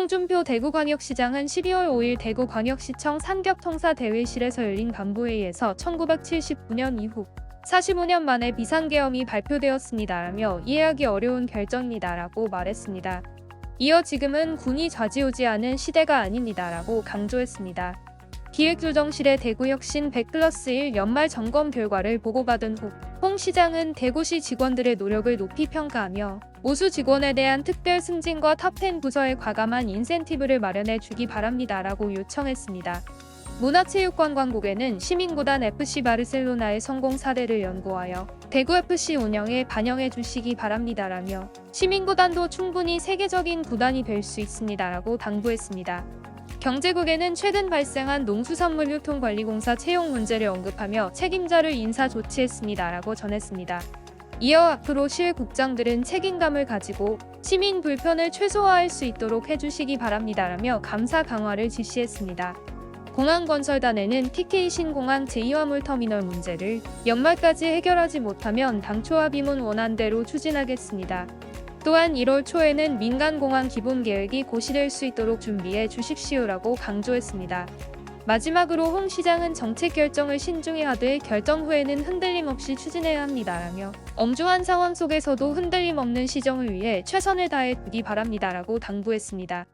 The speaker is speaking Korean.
홍준표 대구광역시장은 12월 5일 대구광역시청 상격청사대회실에서 열린 간부회의에서 1979년 이후 45년 만에 비상계엄이 발표되었습니다라며 이해하기 어려운 결정입니다라고 말했습니다. 이어 지금은 군이 좌지우지하는 시대가 아닙니다라고 강조했습니다. 기획조정실의 대구혁신 100플러스1 연말 점검 결과를 보고받은 후 홍 시장은 대구시 직원들의 노력을 높이 평가하며 모수 직원에 대한 특별 승진과 탑10 부서에 과감한 인센티브를 마련해 주기 바랍니다 라고 요청했습니다. 문화체육관광국에는 시민구단 FC 바르셀로나의 성공 사례를 연구하여 대구 FC 운영에 반영해 주시기 바랍니다라며 시민구단도 충분히 세계적인 구단이 될 수 있습니다라고 당부했습니다. 경제국에는 최근 발생한 농수산물 유통관리공사 채용 문제를 언급하며 책임자를 인사 조치했습니다라고 전했습니다. 이어 앞으로 실 국장들은 책임감을 가지고 시민 불편을 최소화할 수 있도록 해주시기 바랍니다라며 감사 강화를 지시했습니다. 공항건설단에는 TK 신공항 제2화물터미널 문제를 연말까지 해결하지 못하면 당초 합의문 원안대로 추진하겠습니다. 또한 1월 초에는 민간공항 기본계획이 고시될 수 있도록 준비해 주십시오라고 강조했습니다. 마지막으로 홍 시장은 정책 결정을 신중히 하되 결정 후에는 흔들림 없이 추진해야 합니다라며 엄중한 상황 속에서도 흔들림 없는 시정을 위해 최선을 다해 주기 바랍니다라고 당부했습니다.